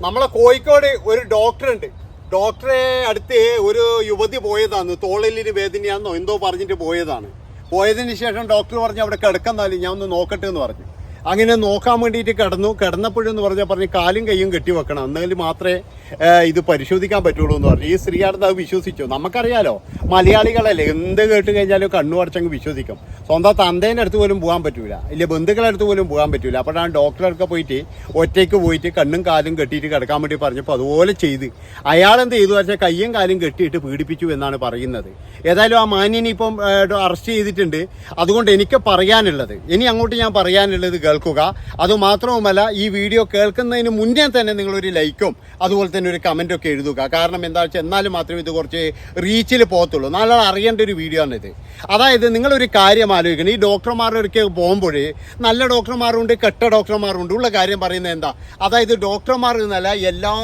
നമ്മളെ കോഴിക്കോട് ഒരു ഡോക്ടർ ഉണ്ട്. ഡോക്ടറെ അടുത്ത് ഒരു യുവതി പോയതാണ്. തോളിലിന് വേദനയാണെന്നോ എന്തോ പറഞ്ഞിട്ട് പോയതാണ്. പോയതിന് ശേഷം ഡോക്ടർ പറഞ്ഞു അവിടെ കിടക്കുന്നാലും ഞാൻ ഒന്ന് നോക്കട്ടെ എന്ന് പറഞ്ഞു. അങ്ങനെ നോക്കാൻ വേണ്ടിയിട്ട് കിടന്നു. കിടന്നപ്പോഴെന്ന് പറഞ്ഞാൽ പറഞ്ഞ് കാലും കൈയും കെട്ടി വെക്കണം. എന്നാൽ മാത്രമേ ഇത് പരിശോധിക്കാൻ പറ്റുള്ളൂ എന്ന് പറഞ്ഞു. ഈ സ്ത്രീയാണ് അത് വിശ്വസിച്ചു? നമുക്കറിയാലോ മലയാളികളല്ലേ? എന്ത് കേട്ട് കഴിഞ്ഞാലും കണ്ണു അടച്ചങ്ങ് വിശ്വസിക്കും. സ്വന്തം തന്തേന്റെ അടുത്ത് പോലും പോകാൻ പറ്റൂല. ഇല്ല ബന്ധുക്കളുടെ അടുത്ത് പോലും പോകാൻ പറ്റൂല. അപ്പോഴാണ് ഡോക്ടറൊക്കെ പോയിട്ട് ഒറ്റയ്ക്ക് പോയിട്ട് കണ്ണും കാലും കെട്ടിയിട്ട് കിടക്കാൻ വേണ്ടി പറഞ്ഞപ്പോൾ അതുപോലെ ചെയ്ത്. അയാൾ എന്ത് ചെയ്തു? വെച്ചാൽ കയ്യും കാലും കെട്ടിയിട്ട് പീഡിപ്പിച്ചു എന്നാണ് പറയുന്നത്. ഏതായാലും ആ മാന്യനെ ഇപ്പം അറസ്റ്റ് ചെയ്തിട്ടുണ്ട്. അതുകൊണ്ട് എനിക്ക് പറയാനുള്ളത് ഇനി അങ്ങോട്ട് ഞാൻ പറയാനുള്ളത് കേൾക്കുക. അതുമാത്രവുമല്ല ഈ വീഡിയോ കേൾക്കുന്നതിന് മുന്നേ തന്നെ നിങ്ങളൊരു ലൈക്കും അതുപോലെ തന്നെ ഒരു കമന്റും ഒക്കെ എഴുതുക. കാരണം എന്താ വെച്ചാൽ എന്നാലും മാത്രമേ ഇത് കുറച്ച് റീച്ചിൽ പോകത്തുള്ളൂ. നാളെ അറിയേണ്ട ഒരു വീഡിയോ ആണിത് അതായത് നിങ്ങളൊരു കാര്യം ആലോചിക്കണം. ഈ ഡോക്ടർമാരുടെ ഒക്കെ പോകുമ്പോൾ നല്ല ഡോക്ടർമാരുണ്ട് കെട്ട ഡോക്ടർമാരുണ്ട്. ഉള്ള കാര്യം പറയുന്നത് എന്താ? അതായത് ഡോക്ടർമാർ എന്നല്ല എല്ലാ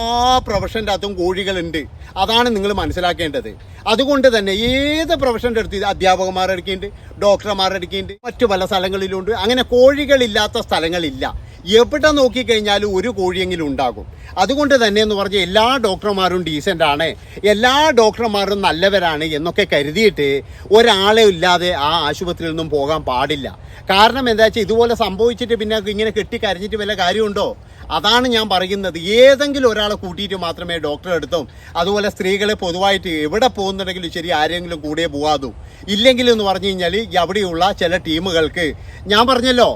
പ്രൊഫഷന്റെ അകത്തും കോഴികളുണ്ട്. അതാണ് നിങ്ങൾ മനസ്സിലാക്കേണ്ടത്. അതുകൊണ്ട് തന്നെ ഏത് പ്രൊഫഷന്റെ അടുത്ത് ഇത് അധ്യാപകന്മാരുടെ അടുക്കുന്നുണ്ട് ഡോക്ടർമാരുടെ അടുക്കുന്നുണ്ട് മറ്റു പല സ്ഥലങ്ങളിലുണ്ട്. അങ്ങനെ കോഴികളില്ലാത്ത സ്ഥലങ്ങളില്ല. എവിടെ നോക്കിക്കഴിഞ്ഞാലും ഒരു കോഴിയെങ്കിലും ഉണ്ടാകും. അതുകൊണ്ട് തന്നെ എന്ന് പറഞ്ഞാൽ എല്ലാ ഡോക്ടർമാരും ഡീസന്റ് ആണ് എല്ലാ ഡോക്ടർമാരും നല്ലവരാണ് എന്നൊക്കെ കരുതിയിട്ട് ഒരാളെ ഇല്ലാതെ ആ ആശുപത്രിയിൽ നിന്നും പോകാൻ പാടില്ല. കാരണം എന്താ വെച്ചാൽ ഇതുപോലെ സംഭവിച്ചിട്ട് പിന്നെ ഇങ്ങനെ കെട്ടി കരഞ്ഞിട്ട് വല്ല കാര്യമുണ്ടോ? അതാണ് ഞാൻ പറയുന്നത്. ഏതെങ്കിലും ഒരാളെ കൂട്ടിയിട്ട് മാത്രമേ ഡോക്ടറെ എടുത്തും അതുപോലെ സ്ത്രീകളെ പൊതുവായിട്ട് എവിടെ പോകുന്നുണ്ടെങ്കിലും ശരി ആരെങ്കിലും കൂടെ പോകാതും ഇല്ലെങ്കിൽ എന്ന് പറഞ്ഞു കഴിഞ്ഞാൽ അവിടെയുള്ള ചില ടീമുകൾക്ക് ഞാൻ പറഞ്ഞല്ലോ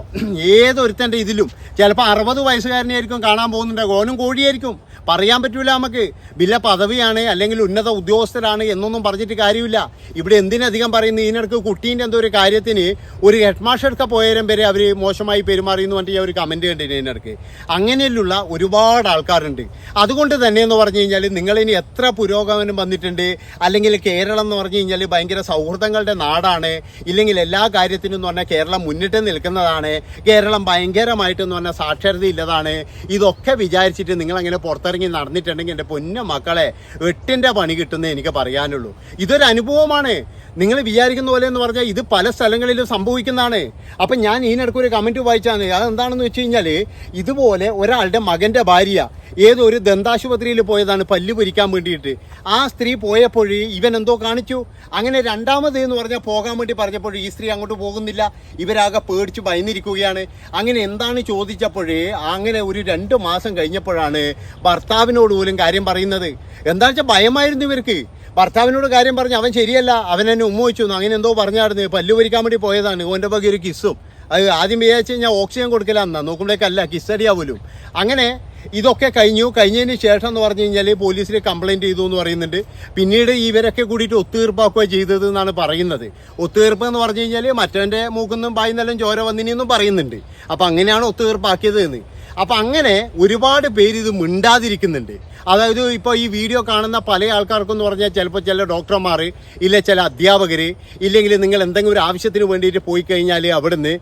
ഏതൊരുത്തന്റെ ഇതിലും ചിലപ്പോൾ അറുപത് വയസ്സുകാരനെയായിരിക്കും കാണാൻ പോകുന്നുണ്ട്. ഓനും കോഴിയായിരിക്കും. പറയാൻ പറ്റൂല നമുക്ക്. വില പദവിയാണ് അല്ലെങ്കിൽ ഉന്നത ഉദ്യോഗസ്ഥരാണ് എന്നൊന്നും പറഞ്ഞിട്ട് കാര്യമില്ല. ഇവിടെ എന്തിനധികം പറയുന്നു? ഇതിനിടക്ക് കുട്ടീന്റെ എന്തോ ഒരു കാര്യത്തിന് ഒരു ഹെഡ് മാസ്റ്റർക്ക് പോയരം വരെ അവർ മോശമായി പെരുമാറി എന്ന് പറഞ്ഞിട്ട് ഒരു കമന്റ് കണ്ടിന് ഇതിനിടക്ക് അങ്ങനെയുള്ള ഒരുപാട് ആൾക്കാരുണ്ട്. അതുകൊണ്ട് തന്നെ എന്ന് പറഞ്ഞു കഴിഞ്ഞാൽ നിങ്ങളിനി എത്ര പുരോഗമനം വന്നിട്ടുണ്ട്? അല്ലെങ്കിൽ കേരളം എന്ന് പറഞ്ഞു കഴിഞ്ഞാൽ ഭയങ്കര സൗഹൃദങ്ങളുടെ നാടാണ്. ഇല്ലെങ്കിൽ എല്ലാ കാര്യത്തിനും എന്ന് പറഞ്ഞാൽ കേരളം മുന്നിട്ട് നിൽക്കുന്നതാണ്. കേരളം ഭയങ്കരമായിട്ടെന്ന് പറഞ്ഞാൽ സാക്ഷരത ഇല്ലതാണ്. ഇതൊക്കെ വിചാരിച്ചിട്ട് നിങ്ങൾ അങ്ങനെ പുറത്തിറങ്ങി നടന്നിട്ടുണ്ടെങ്കിൽ എന്റെ പൊന്ന മക്കളെ എട്ടിന്റെ പണി കിട്ടുന്നേ എനിക്ക് പറയാനുള്ളൂ. ഇതൊരു അനുഭവമാണ്. നിങ്ങൾ വിചാരിക്കുന്ന പോലെ എന്ന് പറഞ്ഞാൽ ഇത് പല സ്ഥലങ്ങളിലും സംഭവിക്കുന്നതാണ്. അപ്പം ഞാൻ ഇതിനിടയ്ക്ക് ഒരു കമന്റ് വായിച്ചാണ്. അതെന്താണെന്ന് വെച്ച് കഴിഞ്ഞാൽ ഇതുപോലെ ഒരാളുടെ മകന്റെ ഭാര്യ ഏതൊരു ദന്താശുപത്രിയിൽ പോയതാണ് പല്ല് പൊരിക്കാൻ വേണ്ടിയിട്ട്. ആ സ്ത്രീ പോയപ്പോൾ ഇവൻ എന്തോ കാണിച്ചു. അങ്ങനെ രണ്ടാമത് എന്ന് പറഞ്ഞാൽ പോകാൻ വേണ്ടി പറഞ്ഞപ്പോൾ ഈ സ്ത്രീ അങ്ങോട്ട് പോകുന്നില്ല. ഇവരാകെ പേടിച്ച് ഭയന്നിരിക്കുകയാണ്. അങ്ങനെ എന്താണ് ചോദിച്ചപ്പോഴേ അങ്ങനെ ഒരു രണ്ട് മാസം കഴിഞ്ഞപ്പോഴാണ് ഭർത്താവിനോട് പോലും കാര്യം പറയുന്നത്. എന്താ വെച്ചാൽ ഭയമായിരുന്നു ഇവർക്ക്. ഭർത്താവിനോട് കാര്യം പറഞ്ഞു അവൻ ശരിയല്ല അവൻ എന്നെ ഉമ്മ വെച്ചു അങ്ങനെ എന്തോ പറഞ്ഞായിരുന്നു. പല്ലു പൊരിക്കാൻ വേണ്ടി പോയതാണ്. ഓന്റെ വക ഒരു കിസ്സും അത് ആദ്യം വിചാരിച്ച് കഴിഞ്ഞാൽ ഓക്സിജൻ കൊടുക്കലാന്നാ. നോക്കുമ്പോഴേക്കല്ല കിസ്സടിയാവലും അങ്ങനെ ഇതൊക്കെ കഴിഞ്ഞു. കഴിഞ്ഞതിന് ശേഷം എന്ന് പറഞ്ഞു കഴിഞ്ഞാൽ പോലീസിൽ കംപ്ലൈന്റ് ചെയ്തു എന്ന് പറയുന്നുണ്ട്. പിന്നീട് ഇവരൊക്കെ കൂടിയിട്ട് ഒത്തുതീർപ്പാക്കുക ചെയ്തത് എന്നാണ് പറയുന്നത്. ഒത്തുതീർപ്പ് എന്ന് പറഞ്ഞു കഴിഞ്ഞാൽ മറ്റവന്റെ മൂക്കുന്നും പായ്ന്നെല്ലാം ചോര വന്നിനെന്നും പറയുന്നുണ്ട്. അപ്പം അങ്ങനെയാണ് ഒത്തുതീർപ്പാക്കിയത് എന്ന് അപ്പം അങ്ങനെ ഒരുപാട് പേര് ഇത് മിണ്ടാതിരിക്കുന്നുണ്ട്. അതായത് ഇപ്പോൾ ഈ വീഡിയോ കാണുന്ന പല ആൾക്കാർക്കും എന്ന് പറഞ്ഞാൽ ചിലപ്പോൾ ചില ഡോക്ടർമാർ ഇല്ല ചില അധ്യാപകർ ഇല്ലെങ്കിൽ നിങ്ങൾ എന്തെങ്കിലും ഒരു ആവശ്യത്തിന് വേണ്ടിയിട്ട് പോയി കഴിഞ്ഞാൽ അവിടുന്ന്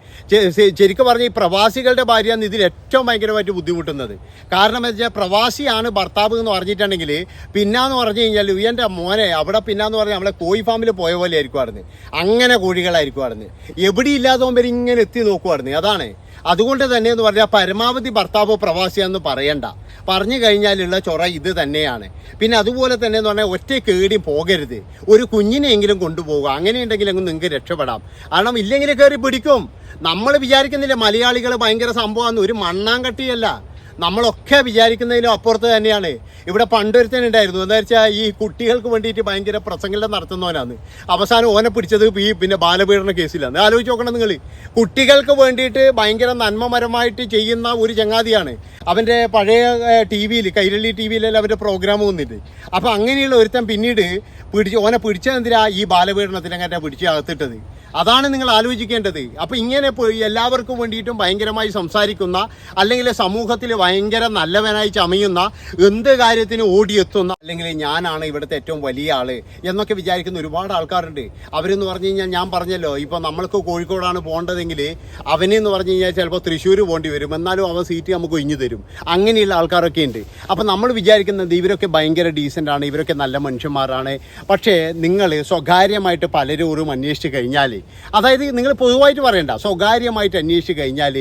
ശരിക്കും പറഞ്ഞാൽ ഈ പ്രവാസികളുടെ ഭാര്യയാണ് ഇതിൽ ഏറ്റവും ഭയങ്കരമായിട്ട് ബുദ്ധിമുട്ടുന്നത്. കാരണം എന്താ വെച്ചാൽ പ്രവാസിയാണ് ഭർത്താവ് എന്ന് പറഞ്ഞിട്ടുണ്ടെങ്കിൽ പിന്നാന്ന് പറഞ്ഞു കഴിഞ്ഞാൽ എന്റെ മോനെ അവിടെ പിന്നാന്ന് പറഞ്ഞാൽ നമ്മളെ കോഴി ഫാമിൽ പോയ പോലെ ആയിരിക്കുമായിരുന്നു അങ്ങനെ കോഴികളായിരിക്കുമായിരുന്നു എവിടെ ഇല്ലാത്തവൻ ഇങ്ങനെ എത്തി നോക്കുമായിരുന്നു അതാണ് അതുകൊണ്ട് തന്നെ എന്ന് പറഞ്ഞാൽ പരമാവധി ഭർത്താവ് പ്രവാസിയാന്ന് പറയണ്ട. പറഞ്ഞു കഴിഞ്ഞാലുള്ള ചൊറ ഇത് തന്നെയാണ്. പിന്നെ അതുപോലെ തന്നെ എന്ന് പറഞ്ഞാൽ ഒറ്റ കേടി പോകരുത്. ഒരു കുഞ്ഞിനെയെങ്കിലും കൊണ്ടുപോകുക അങ്ങനെയുണ്ടെങ്കിലെങ്കിലും നിങ്ങൾക്ക് രക്ഷപ്പെടാം. കാരണം ഇല്ലെങ്കിൽ കയറി പിടിക്കും. നമ്മൾ വിചാരിക്കുന്നില്ല മലയാളികൾ ഭയങ്കര സംഭവമാണ് ഒരു മണ്ണാങ്കട്ടിയല്ല. നമ്മളൊക്കെ വിചാരിക്കുന്നതിലും അപ്പുറത്ത് തന്നെയാണ്. ഇവിടെ പണ്ടൊരുത്തനുണ്ടായിരുന്നു. എന്താ വെച്ചാൽ ഈ കുട്ടികൾക്ക് വേണ്ടിയിട്ട് ഭയങ്കര പ്രസംഗം നടത്തുന്നവനാണ്. അവസാനം ഓനെ പിടിച്ചത് ഈ പിന്നെ ബാലപീഡന കേസിലാണ്. ആലോചിച്ച് നോക്കണം നിങ്ങൾ കുട്ടികൾക്ക് വേണ്ടിയിട്ട് ഭയങ്കര നന്മമരമായിട്ട് ചെയ്യുന്ന ഒരു ചങ്ങാതിയാണ്. അവന്റെ പഴയ ടി വിയിൽ കൈരളി ടി വിയിലെല്ലാം അവന്റെ പ്രോഗ്രാം വന്നിട്ട്. അപ്പോൾ അങ്ങനെയുള്ള ഒരുത്തൻ പിന്നീട് പിടിച്ച് ഓനെ പിടിച്ചതെന്തിനാ ഈ ബാലപീഡനത്തിനങ്ങനെ പിടിച്ച് അകത്തിട്ടത്? അതാണ് നിങ്ങൾ ആലോചിക്കേണ്ടത്. അപ്പോൾ ഇങ്ങനെ എല്ലാവർക്കും വേണ്ടിയിട്ടും ഭയങ്കരമായി സംസാരിക്കുന്ന അല്ലെങ്കിൽ സമൂഹത്തിൽ ഭയങ്കര നല്ലവനായി ചമയുന്ന എന്ത് കാര്യത്തിന് ഓടിയെത്തുന്ന അല്ലെങ്കിൽ ഞാനാണ് ഇവിടുത്തെ ഏറ്റവും വലിയ ആൾ എന്നൊക്കെ വിചാരിക്കുന്ന ഒരുപാട് ആൾക്കാരുണ്ട്. അവരെന്ന് പറഞ്ഞു കഴിഞ്ഞാൽ ഞാൻ പറഞ്ഞല്ലോ ഇപ്പോൾ നമ്മൾക്ക് കോഴിക്കോടാണ് പോകേണ്ടതെങ്കിൽ അവനെന്ന് പറഞ്ഞു കഴിഞ്ഞാൽ ചിലപ്പോൾ തൃശ്ശൂർ പോകേണ്ടി വരും. എന്നാലും അവൻ സീറ്റ് നമുക്ക് ഒഴിഞ്ഞു തരും. അങ്ങനെയുള്ള ആൾക്കാരൊക്കെ ഉണ്ട്. അപ്പോൾ നമ്മൾ വിചാരിക്കുന്നത് ഇവരൊക്കെ ഭയങ്കര ഡീസന്റ് ആണ് ഇവരൊക്കെ നല്ല മനുഷ്യന്മാരാണ്. പക്ഷേ നിങ്ങൾ സ്വകാര്യമായിട്ട് പലരും അന്വേഷിച്ച് കഴിഞ്ഞാൽ അതായത് നിങ്ങൾ പൊതുവായിട്ട് പറയണ്ട സ്വകാര്യമായിട്ട് അന്വേഷിച്ച് കഴിഞ്ഞാൽ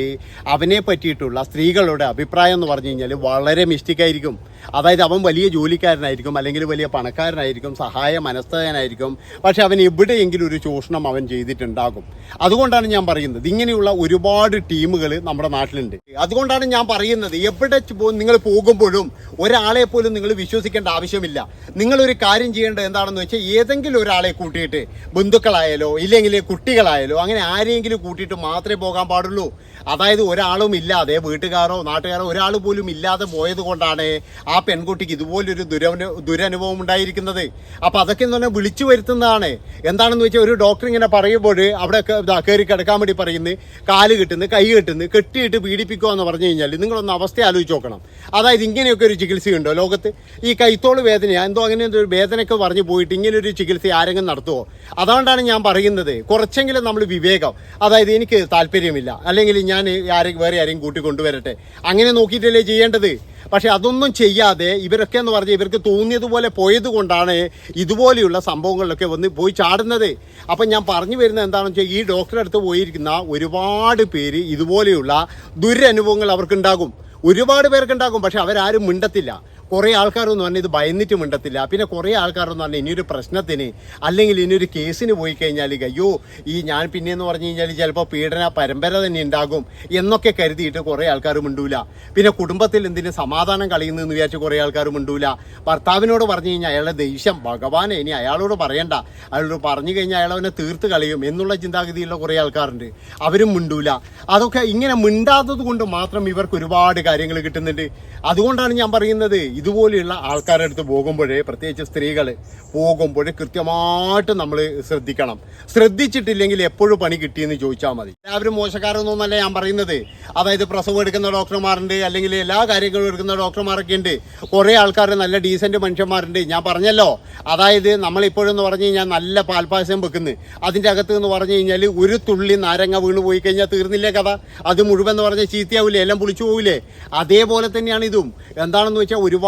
അവനെ പറ്റിയിട്ടുള്ള സ്ത്രീകളുടെ അഭിപ്രായം എന്ന് പറഞ്ഞു കഴിഞ്ഞാൽ വളരെ മിസ്റ്റേക്കായിരിക്കും. അതായത് അവൻ വലിയ ജോലിക്കാരനായിരിക്കും അല്ലെങ്കിൽ വലിയ പണക്കാരനായിരിക്കും സഹായ മനസ്തകനായിരിക്കും. പക്ഷെ അവൻ എവിടെയെങ്കിലും ഒരു ചൂഷണം അവൻ ചെയ്തിട്ടുണ്ടാകും. അതുകൊണ്ടാണ് ഞാൻ പറയുന്നത്. ഇങ്ങനെയുള്ള ഒരുപാട് ടീമുകൾ നമ്മുടെ നാട്ടിലുണ്ട്. അതുകൊണ്ടാണ് ഞാൻ പറയുന്നത്. എവിടെ നിങ്ങൾ പോകുമ്പോഴും ഒരാളെ പോലും നിങ്ങൾ വിശ്വസിക്കേണ്ട ആവശ്യമില്ല. നിങ്ങളൊരു കാര്യം ചെയ്യേണ്ടത് എന്താണെന്ന് വെച്ചാൽ ഏതെങ്കിലും ഒരാളെ കൂട്ടിയിട്ട് ബന്ധുക്കളായാലോ ഇല്ലെങ്കിൽ കുട്ടികളായാലോ അങ്ങനെ ആരെങ്കിലും കൂട്ടിയിട്ട് മാത്രമേ പോകാൻ പാടുള്ളൂ. അതായത് ഒരാളും ഇല്ലാതെ വീട്ടുകാരോ നാട്ടുകാരോ ഒരാൾ പോലും ഇല്ലാതെ പോയത് കൊണ്ടാണ് ആ പെൺകുട്ടിക്ക് ഇതുപോലൊരു ദുരനു ദുരനുഭവം ഉണ്ടായിരിക്കുന്നത്. അപ്പം അതൊക്കെ എന്ന് പറഞ്ഞാൽ വിളിച്ചു വരുത്തുന്നതാണ്. എന്താണെന്ന് വെച്ചാൽ ഒരു ഡോക്ടർ ഇങ്ങനെ പറയുമ്പോൾ അവിടെ കയറി കിടക്കാൻ വേണ്ടി പറയുന്നു കാൽ കിട്ടുന്നു കൈ കിട്ടുന്നു കെട്ടിയിട്ട് പീഡിപ്പിക്കുക എന്ന് പറഞ്ഞു കഴിഞ്ഞാൽ നിങ്ങളൊന്ന് അവസ്ഥ ആലോചിച്ച് നോക്കണം. അതായത് ഇങ്ങനെയൊക്കെ ഒരു ചികിത്സയുണ്ടോ ലോകത്ത്? ഈ കൈത്തോൾ വേദന എന്തോ അങ്ങനെ ഒരു വേദനയൊക്കെ പറഞ്ഞു പോയിട്ട് ഇങ്ങനൊരു ചികിത്സ ആരെങ്കിലും നടത്തുമോ അതുകൊണ്ടാണ് ഞാൻ പറയുന്നത്. കുറച്ചെങ്കിലും നമ്മൾ വിവേകം അതായത് എനിക്ക് താല്പര്യമില്ല. അല്ലെങ്കിൽ ഞാൻ ആരെ വേറെ ആരെയും കൂട്ടിക്കൊണ്ടുവരട്ടെ അങ്ങനെ നോക്കിയിട്ടല്ലേ ചെയ്യേണ്ടത്? പക്ഷെ അതൊന്നും ചെയ്യാതെ ഇവരൊക്കെ എന്ന് പറഞ്ഞാൽ ഇവർക്ക് തോന്നിയതുപോലെ പോയത് കൊണ്ടാണ് ഇതുപോലെയുള്ള സംഭവങ്ങളിലൊക്കെ വന്ന് പോയി ചാടുന്നത്. അപ്പം ഞാൻ പറഞ്ഞു വരുന്നത് എന്താണെന്ന് വെച്ചാൽ ഈ ഡോക്ടറെ അടുത്ത് പോയിരിക്കുന്ന ഒരുപാട് പേര് ഇതുപോലെയുള്ള ദുരനുഭവങ്ങൾ അവർക്കുണ്ടാകും. ഒരുപാട് പേർക്കുണ്ടാകും പക്ഷെ അവരാരും മിണ്ടത്തില്ല. കുറേ ആൾക്കാരൊന്നും പറഞ്ഞാൽ ഇത് ഭയന്നിട്ട് മിണ്ടത്തില്ല. പിന്നെ കുറേ ആൾക്കാരൊന്നും പറഞ്ഞാൽ ഇനിയൊരു പ്രശ്നത്തിന് അല്ലെങ്കിൽ ഇനിയൊരു കേസിന് പോയി കഴിഞ്ഞാൽ അയ്യോ ഈ ഞാൻ പിന്നെയെന്ന് പറഞ്ഞു കഴിഞ്ഞാൽ ചിലപ്പോൾ പീഡന പരമ്പര തന്നെ ഉണ്ടാകും എന്നൊക്കെ കരുതിയിട്ട് കുറേ ആൾക്കാർ മിണ്ടൂല. പിന്നെ കുടുംബത്തിൽ എന്തിനും സമാധാനം കളയുന്നതെന്ന് വിചാരിച്ച് കുറേ ആൾക്കാർ മിണ്ടൂല. ഭർത്താവിനോട് പറഞ്ഞു കഴിഞ്ഞാൽ അയാളുടെ ദേഷ്യം ഭഗവാനെ ഇനി അയാളോട് പറയണ്ട. അയാളോട് പറഞ്ഞു കഴിഞ്ഞാൽ അയാൾ അവനെ തീർത്ത് കളയും എന്നുള്ള ചിന്താഗതിയുള്ള കുറേ ആൾക്കാരുണ്ട്. അവരും മിണ്ടൂല. അതൊക്കെ ഇങ്ങനെ മിണ്ടാത്തത് കൊണ്ട് മാത്രം ഇവർക്ക് ഒരുപാട് കാര്യങ്ങൾ കിട്ടുന്നുണ്ട്. അതുകൊണ്ടാണ് ഞാൻ പറയുന്നത് ഇതുപോലെയുള്ള ആൾക്കാരുടെ അടുത്ത് പോകുമ്പോഴേ പ്രത്യേകിച്ച് സ്ത്രീകൾ പോകുമ്പോഴേ കൃത്യമായിട്ട് നമ്മൾ ശ്രദ്ധിക്കണം. ശ്രദ്ധിച്ചിട്ടില്ലെങ്കിൽ എപ്പോഴും പണി കിട്ടിയെന്ന് ചോദിച്ചാൽ മതി. എല്ലാവരും മോശക്കാരൊന്നുമല്ല ഞാൻ പറയുന്നത്. അതായത് പ്രസവം എടുക്കുന്ന ഡോക്ടർമാരുണ്ട് അല്ലെങ്കിൽ എല്ലാ കാര്യങ്ങളും എടുക്കുന്ന ഡോക്ടർമാരൊക്കെ ഉണ്ട്. കുറേ ആൾക്കാർ നല്ല ഡീസന്റ് മനുഷ്യന്മാരുണ്ട്. ഞാൻ പറഞ്ഞല്ലോ. അതായത് നമ്മളിപ്പോഴെന്ന് പറഞ്ഞു കഴിഞ്ഞാൽ നല്ല പാൽപ്പായസം വെക്കുന്നു. അതിന്റെ അകത്ത് എന്ന് പറഞ്ഞു കഴിഞ്ഞാൽ ഒരു തുള്ളി നാരങ്ങ വീണ് പോയി കഴിഞ്ഞാൽ തീർന്നില്ലേ കഥ? അത് മുഴുവൻ എന്ന് പറഞ്ഞാൽ ചീത്തയാവില്ലേ എല്ലാം പുളിച്ചു പോവില്ലേ അതേപോലെ തന്നെയാണ് ഇതും. എന്താണെന്ന് വെച്ചാൽ ഒരുപാട്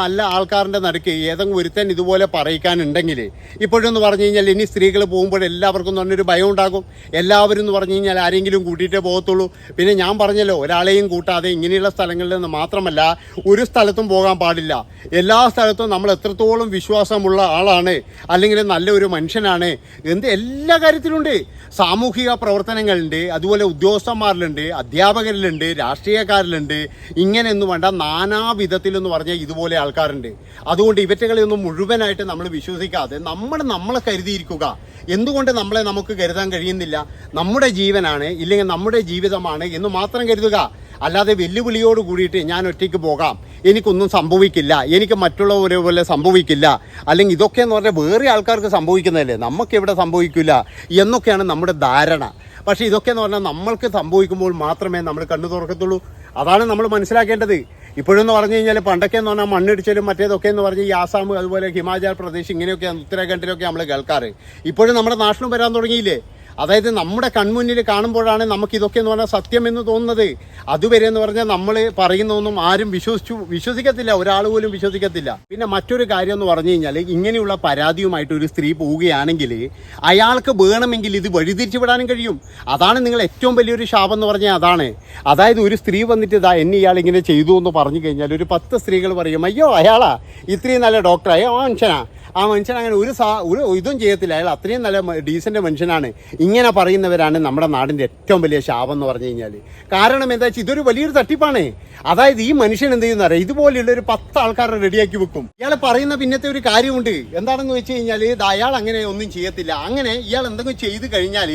നല്ല ആൾക്കാരുടെ നടുക്ക് ഏതെങ്കിലും ഒരുത്തൻ ഇതുപോലെ പറയിക്കാനുണ്ടെങ്കിൽ ഇപ്പോഴെന്ന് പറഞ്ഞു കഴിഞ്ഞാൽ ഇനി സ്ത്രീകൾ പോകുമ്പോൾ എല്ലാവർക്കും എന്ന് പറഞ്ഞൊരു ഭയം ഉണ്ടാകും. എല്ലാവരും എന്ന് പറഞ്ഞു കഴിഞ്ഞാൽ ആരെങ്കിലും കൂട്ടിയിട്ടേ പോകത്തുള്ളൂ. പിന്നെ ഞാൻ പറഞ്ഞല്ലോ ഒരാളെയും കൂട്ടാതെ ഇങ്ങനെയുള്ള സ്ഥലങ്ങളിൽ നിന്ന് മാത്രമല്ല ഒരു സ്ഥലത്തും പോകാൻ പാടില്ല. എല്ലാ സ്ഥലത്തും നമ്മൾ എത്രത്തോളം വിശ്വാസമുള്ള ആളാണ് അല്ലെങ്കിൽ നല്ലൊരു മനുഷ്യനാണ് എന്ത് എല്ലാ കാര്യത്തിലുണ്ട് സാമൂഹിക പ്രവർത്തനങ്ങളുണ്ട് അതുപോലെ ഉദ്യോഗസ്ഥന്മാരിലുണ്ട് അധ്യാപകരിലുണ്ട് രാഷ്ട്രീയക്കാരിലുണ്ട്. ഇങ്ങനെയൊന്നും വേണ്ട നാനാവിധത്തിലെന്ന് പറഞ്ഞാൽ ഇതുപോലെ ആൾക്കാരുണ്ട്. അതുകൊണ്ട് ഇവറ്റകളെയൊന്നും മുഴുവനായിട്ട് നമ്മൾ വിശ്വസിക്കാതെ നമ്മൾ നമ്മളെ കരുതിയിരിക്കുക. എന്തുകൊണ്ട് നമ്മളെ നമുക്ക് കരുതാൻ കഴിയുന്നില്ല? നമ്മുടെ ജീവനാണ് ഇല്ലെങ്കിൽ നമ്മുടെ ജീവിതമാണ് എന്ന് മാത്രം കരുതുക. അല്ലാതെ വെല്ലുവിളിയോട് കൂടിയിട്ട് ഞാൻ ഒറ്റയ്ക്ക് പോകാം. എനിക്കൊന്നും സംഭവിക്കില്ല. എനിക്ക് മറ്റുള്ളവരെ പോലെ സംഭവിക്കില്ല. അല്ലെങ്കിൽ ഇതൊക്കെ എന്ന് പറഞ്ഞാൽ വേറെ ആൾക്കാർക്ക് സംഭവിക്കുന്നതല്ലേ? നമുക്ക് ഇവിടെ സംഭവിക്കില്ല എന്നൊക്കെയാണ് നമ്മുടെ ധാരണ. പക്ഷേ ഇതൊക്കെ എന്ന് പറഞ്ഞാൽ നമ്മൾക്ക് സംഭവിക്കുമ്പോൾ മാത്രമേ നമ്മൾ കണ്ണു തുറക്കത്തുള്ളൂ. അതാണ് നമ്മൾ മനസ്സിലാക്കേണ്ടത്. ഇപ്പോഴെന്ന് പറഞ്ഞു കഴിഞ്ഞാൽ പണ്ടൊക്കെ എന്ന് പറഞ്ഞാൽ മണ്ണിടിച്ചിലും മറ്റേതൊക്കെ എന്ന് പറഞ്ഞ് ഈ ആസാം അതുപോലെ ഹിമാചൽ പ്രദേശ് ഇങ്ങനെയൊക്കെ ഉത്തരാഖണ്ഡിലൊക്കെ നമ്മൾ കേൾക്കാറ്. ഇപ്പോഴും നമ്മുടെ നാട്ടിലും വരാൻ തുടങ്ങിയില്ലേ? അതായത് നമ്മുടെ കൺമുന്നിൽ കാണുമ്പോഴാണ് നമുക്ക് ഇതൊക്കെ എന്ന് പറഞ്ഞാൽ സത്യമെന്ന് തോന്നുന്നത്. അതുവരെ എന്ന് പറഞ്ഞാൽ നമ്മൾ പറയുന്നതൊന്നും ആരും വിശ്വസിച്ചു വിശ്വസിക്കത്തില്ല. ഒരാൾ പോലും വിശ്വസിക്കത്തില്ല. പിന്നെ മറ്റൊരു കാര്യം എന്ന് പറഞ്ഞു കഴിഞ്ഞാൽ ഇങ്ങനെയുള്ള പരാതിയുമായിട്ട് ഒരു സ്ത്രീ പോവുകയാണെങ്കിൽ അയാൾക്ക് വേണമെങ്കിൽ ഇത് വഴിതിരിച്ചു വിടാനും കഴിയും. അതാണ് നിങ്ങൾ ഏറ്റവും വലിയൊരു ശാപം എന്ന് പറഞ്ഞാൽ അതാണ്. അതായത് ഒരു സ്ത്രീ വന്നിട്ട് ഇതാ എന്നെ ഇയാൾ ഇങ്ങനെ ചെയ്തു എന്ന് പറഞ്ഞു കഴിഞ്ഞാൽ ഒരു പത്ത് സ്ത്രീകൾ പറയും അയ്യോ അയാളാ ഇത്രയും നല്ല ഡോക്ടറായോ മനുഷ്യനാ. ആ മനുഷ്യൻ അങ്ങനെ ഒരു സാ ഒരു ഇതും ചെയ്യത്തില്ല. അയാൾ അത്രയും നല്ല ഡീസന്റ് മനുഷ്യനാണ്. ഇങ്ങനെ പറയുന്നവരാണ് നമ്മുടെ നാടിന്റെ ഏറ്റവും വലിയ ശാപം എന്ന് പറഞ്ഞു കഴിഞ്ഞാൽ കാരണം എന്താ വെച്ചാൽ ഇതൊരു വലിയൊരു തട്ടിപ്പാണ്. അതായത് ഈ മനുഷ്യൻ എന്ത് ചെയ്യുന്ന അറിയാം? ഇതുപോലെയുള്ള ഒരു പത്ത് ആൾക്കാരെ റെഡിയാക്കി വെക്കും. ഇയാൾ പറയുന്ന പിന്നത്തെ ഒരു കാര്യമുണ്ട്. എന്താണെന്ന് വെച്ച് കഴിഞ്ഞാൽ അയാൾ അങ്ങനെ ഒന്നും ചെയ്യത്തില്ല. അങ്ങനെ ഇയാൾ എന്തെങ്കിലും ചെയ്ത് കഴിഞ്ഞാൽ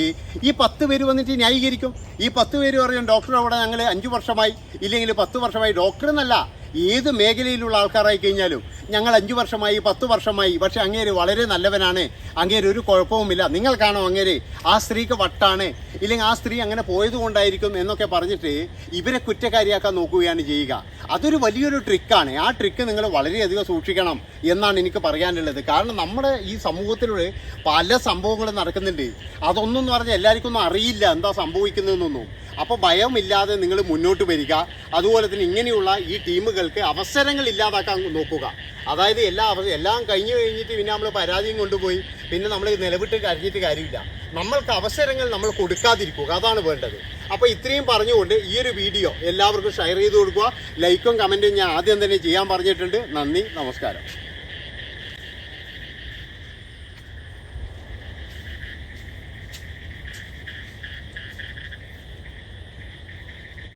ഈ പത്ത് പേര് വന്നിട്ട് ന്യായീകരിക്കും. ഈ പത്ത് പേര് പറയും ഡോക്ടർ അവിടെ ഞങ്ങൾ അഞ്ച് വർഷമായി. ഇല്ലെങ്കിൽ പത്ത് വർഷമായി. ഡോക്ടർ എന്നല്ല ഏത് മേഖലയിലുള്ള ആൾക്കാരായി കഴിഞ്ഞാലും. ഞങ്ങൾ അഞ്ചു വർഷമായി പത്ത് വർഷമായി. പക്ഷെ അങ്ങേര് വളരെ നല്ലവനാണ്. അങ്ങേര് ഒരു കുഴപ്പവുമില്ല. നിങ്ങൾക്കാണോ അങ്ങേര് ആ സ്ത്രീക്ക് വട്ടാണ്. ഇല്ലെങ്കിൽ ആ സ്ത്രീ അങ്ങനെ പോയത് കൊണ്ടായിരിക്കും എന്നൊക്കെ പറഞ്ഞിട്ട് ഇവരെ കുറ്റക്കാരിയാക്കാൻ നോക്കുകയാണ് ചെയ്യുക. അതൊരു വലിയൊരു ട്രിക്കാണ്. ആ ട്രിക്ക് നിങ്ങൾ വളരെയധികം സൂക്ഷിക്കണം എന്നാണ് എനിക്ക് പറയാനുള്ളത്. കാരണം നമ്മുടെ ഈ സമൂഹത്തിലൂടെ പല സംഭവങ്ങളും നടക്കുന്നുണ്ട്. അതൊന്നും എന്ന് പറഞ്ഞാൽ എല്ലാവർക്കും ഒന്നും അറിയില്ല എന്താ സംഭവിക്കുന്നതെന്നൊന്നും. അപ്പോൾ ഭയമില്ലാതെ നിങ്ങൾ മുന്നോട്ട് വരിക. അതുപോലെ തന്നെ ഇങ്ങനെയുള്ള ഈ ടീമുകൾക്ക് അവസരങ്ങൾ ഇല്ലാതാക്കാൻ നോക്കുക. അതായത് എല്ലാ അവസ്ഥ എല്ലാം കഴിഞ്ഞു കഴിഞ്ഞിട്ട് പിന്നെ നമ്മൾ പരാതിയും കൊണ്ടുപോയി. പിന്നെ നമ്മൾ നിലവിട്ട് കരഞ്ഞിട്ട് കാര്യമില്ല. നമ്മൾക്ക് അവസരങ്ങൾ നമ്മൾ കൊടുക്കാതിരിക്കുക. അതാണ് വേണ്ടത്. അപ്പോൾ ഇത്രയും പറഞ്ഞുകൊണ്ട് ഈ ഒരു വീഡിയോ എല്ലാവർക്കും ഷെയർ ചെയ്ത് കൊടുക്കുക. ലൈക്കും കമന്റും ഞാൻ ആദ്യം തന്നെ ചെയ്യാൻ പറഞ്ഞിട്ടുണ്ട്. നന്ദി നമസ്കാരം.